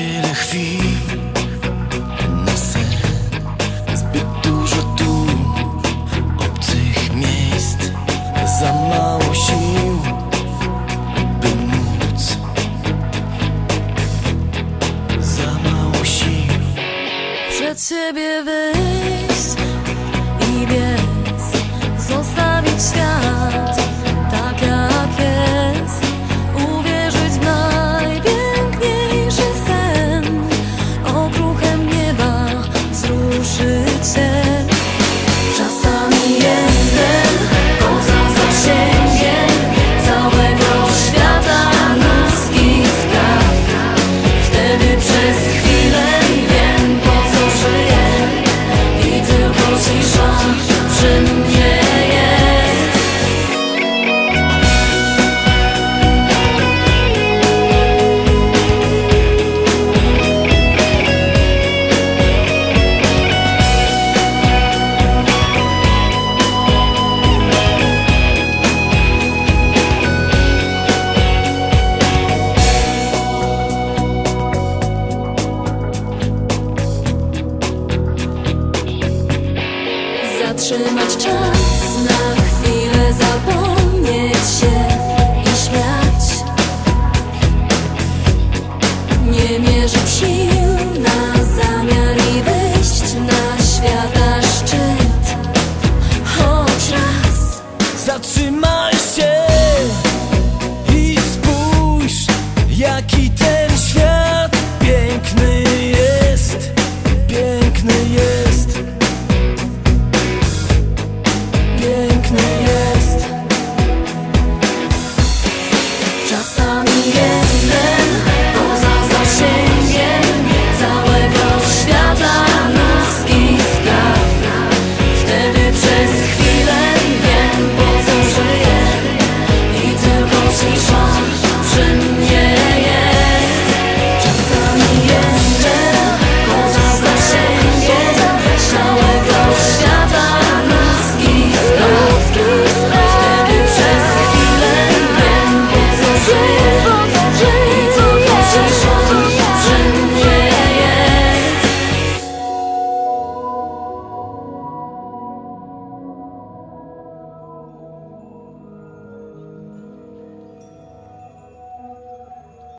Wiele chwil na sen. Zbyt dużo tu obcych miejsc. Za mało sił, by móc. Za mało sił. Przed siebie zatrzymać czas na chwilę zapomnieć się i śmiać. Nie mierzyć sił na zamiar i wyjść na świat